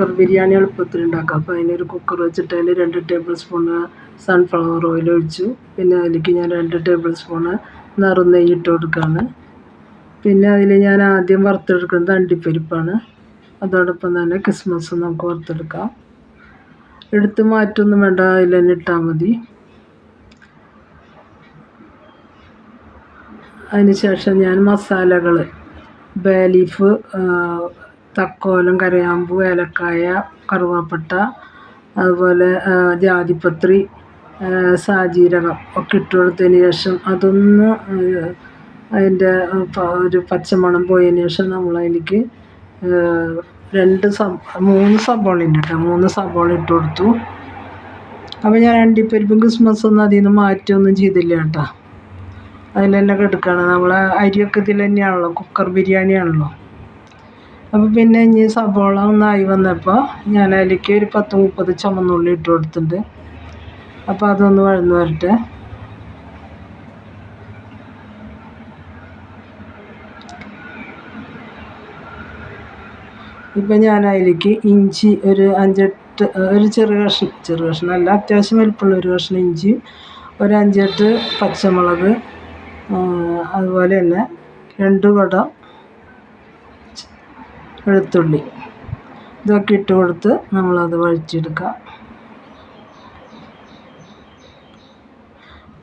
Cooker biryani എളുപ്പത്തിൽ ഉണ്ടാക്കാം. അപ്പോൾ അതിനൊരു കുക്കർ വെച്ചിട്ട് അതിൽ രണ്ട് ടേബിൾ സ്പൂണ് സൺഫ്ലവർ ഓയിൽ ഒഴിച്ചു. പിന്നെ അതിലേക്ക് ഞാൻ രണ്ട് ടേബിൾ സ്പൂണ് നെയ്യ് ഇട്ട് കൊടുക്കുകയാണ്. പിന്നെ അതിൽ ഞാൻ ആദ്യം വറുത്തെടുക്കുന്നത് അണ്ടിപ്പരിപ്പാണ് അതോടൊപ്പം തന്നെ ക്രിസ്മസ് നമുക്ക് വറുത്തെടുക്കാം. എടുത്ത് മാറ്റൊന്നും വേണ്ട അതിൽ തന്നെ ഇട്ടാൽ മതി. അതിന് ശേഷം ഞാൻ മസാലകൾ ബേ ലീഫ് തക്കോലം കരയാമ്പു ഏലക്കായ കറുവാപ്പട്ട അതുപോലെ ജാതിപത്രി സാജീരകം ഒക്കെ ഇട്ട് കൊടുത്തതിന് ശേഷം അതൊന്ന് അതിന്റെ ഒരു പച്ചമണം പോയതിന് ശേഷം നമ്മൾ അതിലേക്ക് രണ്ട് മൂന്ന് സബോള ഉണ്ട് മൂന്ന് സബോള ഇട്ട് കൊടുത്തു. അപ്പോൾ ഞാൻ അണ്ടിപ്പരിപ്പും ഒന്നും അതിൽ നിന്ന് മാറ്റൊന്നും ചെയ്തില്ല കേട്ടോ. അതിൽ തന്നെ നമ്മളെ നമ്മൾ അരിയൊക്കെ ഇതിൽ തന്നെയാണല്ലോ. കുക്കർ ബിരിയാണിയാണല്ലോ. അപ്പോൾ പിന്നെ ഇനി സബോള ഒന്നായി വന്നപ്പോൾ ഞാൻ അതിലേക്ക് ഒരു പത്ത് മുപ്പത് ചുമന്നുള്ളി ഇട്ട് കൊടുത്തിട്ടുണ്ട്. അപ്പോൾ അതൊന്ന് വഴന്ന് വരട്ടെ. ഇപ്പം ഞാൻ അതിലേക്ക് ഇഞ്ചി ഒരു അഞ്ചെട്ട് ഒരു ചെറു കഷ്ണം ചെറു കഷ്ണം അല്ല അത്യാവശ്യം വലിപ്പമുള്ള ഒരു കഷ്ണം ഇഞ്ചി ഒരു അഞ്ചെട്ട് പച്ചമുളക് അതുപോലെ തന്നെ രണ്ട് കുട വെളുത്തുള്ളി. ഇതൊക്കെ ഇട്ട് കൊടുത്ത് നമ്മളത് വഴിച്ചെടുക്കുക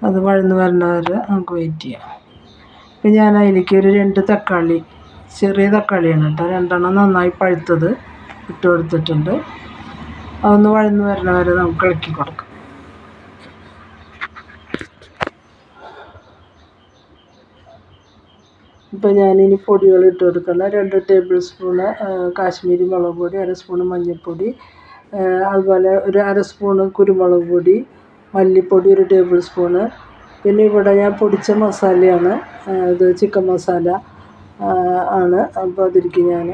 അത് വഴന്ന് വരണ വരെ നമുക്ക് വെയിറ്റ് ചെയ്യാം. ഇപ്പം ഞാൻ അതിലേക്ക് ഒരു രണ്ട് തക്കാളി ചെറിയ തക്കാളിയാണ് കേട്ടോ. രണ്ടെണ്ണം നന്നായി പഴുത്തത് ഇട്ട് കൊടുത്തിട്ടുണ്ട്. അതൊന്ന് വഴന്ന് വരണ വരെ നമുക്ക് ഇളക്കി കൊടുക്കാം. ഇപ്പോൾ ഞാനിനി പൊടികൾ ഇട്ട് രണ്ട് ടേബിൾ സ്പൂണ് കാശ്മീരി മുളക് പൊടി അര സ്പൂണ് മഞ്ഞൾപ്പൊടി അതുപോലെ ഒരു അര സ്പൂണ് കുരുമുളക് പൊടി മല്ലിപ്പൊടി ഒരു ടേബിൾ സ്പൂണ് പിന്നെ ഇവിടെ ഞാൻ പൊടിച്ച മസാലയാണ് ഇത് ചിക്കൻ മസാല ആണ്. അപ്പോൾ അതിലേക്ക് ഞാൻ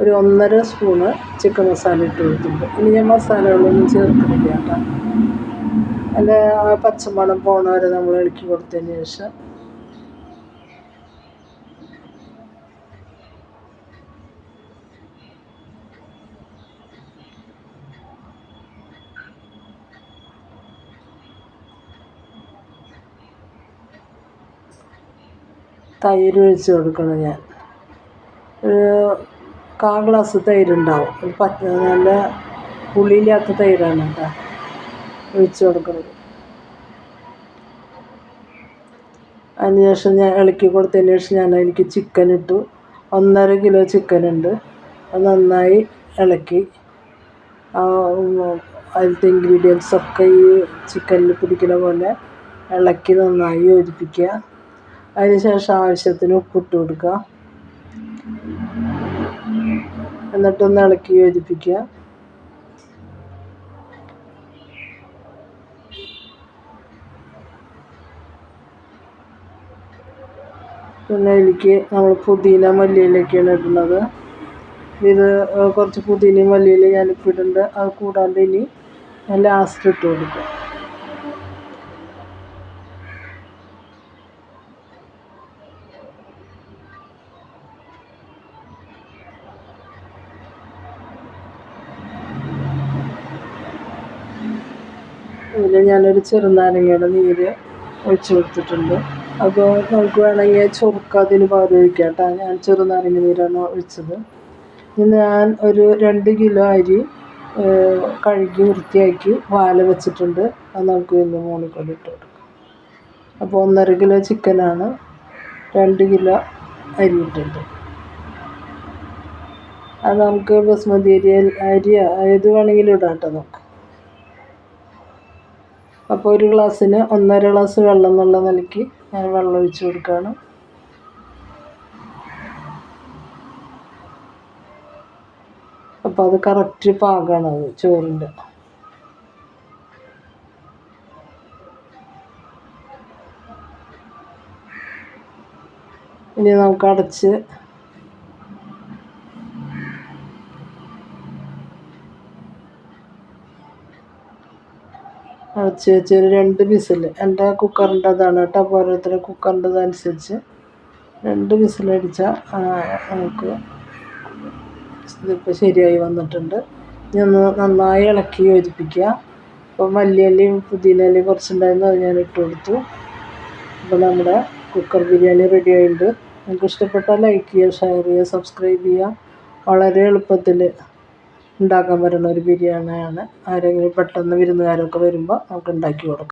ഒരു ഒന്നര സ്പൂണ് ചിക്കൻ മസാല ഇട്ട് കൊടുത്തിട്ടുണ്ട്. ഇനി ഞാൻ മസാലകളൊന്നും ചേർക്കുന്നില്ല കേട്ടോ. അതിന്റെ പച്ചമണം പോണ വരെ നമ്മൾ ഇളക്കി കൊടുത്തതിന് ശേഷം തൈര് ഒഴിച്ച് കൊടുക്കണം ഞാൻ. ഒരു കാൽ ഗ്ലാസ് തൈരുണ്ടാവും. ഒരു പച്ച നല്ല പുളിയില്ലാത്ത തൈരാണ് കേട്ടോ. ഒഴിച്ച് കൊടുക്കുന്നത്. അതിന് ശേഷം ഞാൻ ഇളക്കി കൊടുത്തതിന് ശേഷം ഞാൻ അതിലേക്ക് ചിക്കൻ ഇട്ടു. ഒന്നര കിലോ ചിക്കൻ ഉണ്ട്. അത് നന്നായി ഇളക്കി. അതിലത്തെ ഇൻഗ്രീഡിയൻസ് ഒക്കെ ഈ ചിക്കനിൽ പിടിക്കുന്ന പോലെ ഇളക്കി നന്നായി യോജിപ്പിക്കുക. അതിന് ശേഷം ആവശ്യത്തിന് ഉപ്പിട്ട് കൊടുക്കുക. എന്നിട്ടൊന്ന് ഇളക്കി യോജിപ്പിക്കുക. പിന്നെ ഇതിലേക്ക് നമ്മൾ പുതിന മല്ലിയിലേക്കാണ് ഇടുന്നത്. ഇത് കുറച്ച് പുതിനയും മല്ലിയിലും ഞാനിപ്പോൾ ഇടുന്നുണ്ട്. അത് കൂടാണ്ട് ഇനി ലാസ്റ്റ് ഇട്ട് കൊടുക്കും. ഇതിൽ ഞാനൊരു ചെറുനാരങ്ങയുടെ നീര് ഒഴിച്ച് കൊടുത്തിട്ടുണ്ട്. അപ്പോൾ നമുക്ക് വേണമെങ്കിൽ ചൊറുക്ക അതിന് പകരം ഒഴിക്കാം കേട്ടോ. ഞാൻ ചെറുനാരങ്ങ നീരാണ് ഒഴിച്ചത്. ഞാൻ ഒരു രണ്ട് കിലോ അരി കഴുകി വൃത്തിയാക്കി വാല വെച്ചിട്ടുണ്ട്. അത് നമുക്ക് ഇന്ന് മുകളിൽ കൂടി ഇട്ട് കൊടുക്കാം. അപ്പോൾ ഒന്നര കിലോ ചിക്കനാണ്. രണ്ട് കിലോ അരി ഇട്ടിട്ടുണ്ട്. അത് നമുക്ക് ബസ്മതി അരി അരി ഏത് വേണമെങ്കിലും ഇടാം കേട്ടോ നമുക്ക്. അപ്പോൾ ഒരു ഗ്ലാസ്സിന് ഒന്നര ഗ്ലാസ് വെള്ളം എന്നുള്ള നിലയ്ക്ക് ഞാൻ വെള്ളം ഒഴിച്ച് കൊടുക്കുകയാണ്. അപ്പോൾ അത് കറക്റ്റ് പാകമാണ് അത് ചോറിന്റെ. ഇനി നമുക്ക് അടച്ച് അടച്ച് വെച്ച് ഒരു രണ്ട് വിസിൽ എന്റെ കുക്കറിന്റെ അതാണ് കേട്ടോ. അപ്പോൾ ഓരോരുത്തരുടെ കുക്കറിന്റെ അനുസരിച്ച് രണ്ട് വിസിലടിച്ചാൽ നമുക്ക് ഇതിപ്പോൾ ശരിയായി വന്നിട്ടുണ്ട്. ഇനി ഒന്ന് നന്നായി ഇളക്കി യോജിപ്പിക്കുക. അപ്പോൾ മല്ലിയിലയും പുതിനയിലയും കുറച്ചുണ്ടായിരുന്നു അത് ഞാൻ ഇട്ട് കൊടുത്തു. അപ്പോൾ നമ്മുടെ കുക്കർ ബിരിയാണി റെഡി ആയിട്ടുണ്ട്. നിങ്ങൾക്ക് ഇഷ്ടപ്പെട്ടാൽ ലൈക്ക് ചെയ്യുക ഷെയർ ചെയ്യുക സബ്സ്ക്രൈബ് ചെയ്യുക. വളരെ എളുപ്പത്തിൽ ഉണ്ടാക്കാൻ പറ്റുന്ന ഒരു ബിരിയാണിയാണ്. ആരെങ്കിലും പെട്ടെന്ന് വിരുന്നുകാരൊക്കെ വരുമ്പോൾ നമുക്ക് ഉണ്ടാക്കി കൊടുക്കാം.